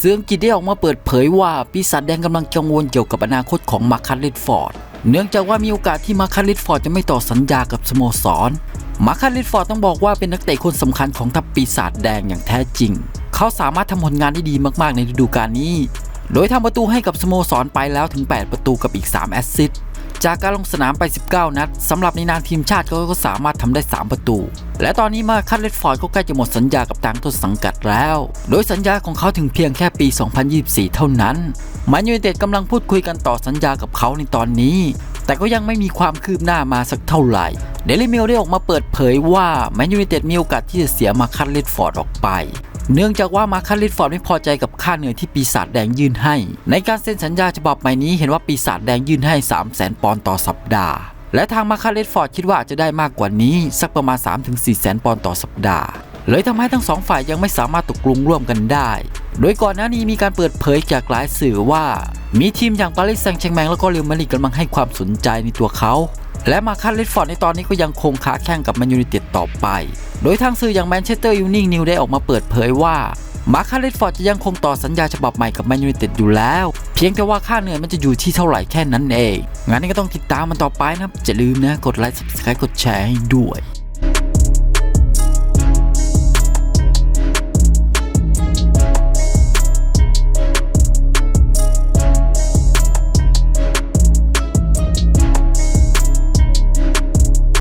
เสื้องกฤษได้ออกมาเปิดเผยว่าปีศาจแดงกำลังกังวลเกี่ยวกับอนาคตของมาคัตเลดฟอร์ด เนื่องจากว่ามีโอกาสที่มาคัตเลดฟอร์ดจะไม่ต่อสัญญากับสโมสร มาคัตเลดฟอร์ดต้องบอกว่าเป็นนักเตะคนสำคัญของทัพปีศาจแดงอย่างแท้จริง เขาสามารถทำผลงานได้ดีมากๆในฤดูกาลนี้ โดยทำประตูให้กับสโมสรไปแล้วถึง 8 ประตูกับอีก 3 แอสซิสต์ จากการลงสนามไป 19 นัดสำหรับในนามทีมชาติเขาก็สามารถทำได้ 3 ประตู และตอนนี้มาคัตเลดฟอร์ดก็ใกล้จะหมดสัญญากับทางต้นสังกัดแล้ว โดยสัญญาของเขาถึงเพียงแค่ปี 2024 เท่านั้นแมนยูไนเต็ดกำลังพูดคุยกันต่อสัญญากับเขาในตอนนี้ แต่ก็ยังไม่มีความคืบหน้ามาสักเท่าไหร่เดลิเมลได้ออกมาเปิดเผยว่าแมนยูไนเต็ดมีโอกาสที่จะเสียมาคัตเลดฟอร์ดออกไป เนื่องจากว่ามาคัตลิดฟอร์ดไม่พอใจกับค่าเหนื่อยที่ปีศาจแดงยื่นให้ ในการเซ็นสัญญาฉบับใหม่นี้เห็นว่าปีศาจแดงยื่นให้ 3 0 0 0 0 0 ปอนด์ต่อสัปดาห์ และทางมาคัตลิดฟอร์ดคิดว่าจะได้มากกว่านี้ สักประมาณ 3-4แสนปอนด์ต่อสัปดาห์เลยทำให้ทั้งสองฝ่ายยังไม่สามารถตกลงร่วมกันได้ โดยก่อนหน้านี้มีการเปิดเผยจากหลายสื่อว่า มีทีมอย่างปารีสแซงต์แชร์แมงแล้วก็เรอัลมาดริดกำลังให้ความสนใจในตัวเขา และมาคัตเลดฟอร์ดในตอนนี้ก็ยังคงค้าแข่งกับแมนยูไนเต็ดต่อไป โดยทางสื่ออย่างแมนเชสเตอร์ยูนิงนิวได้ออกมาเปิดเผยว่ามาคัตเลดฟอร์ดจะยังคงต่อสัญญาฉบับใหม่กับแมนยูไนเต็ดอยู่แล้ว เพียงแต่ว่าค่าเหนื่อยมันจะอยู่ที่เท่าไหร่แค่นั้นเอง งั้นก็ต้องติดตามมันต่อไปนะครับอย่าลืมนะ กดไลค์ subscribe กดแชร์ให้ด้วย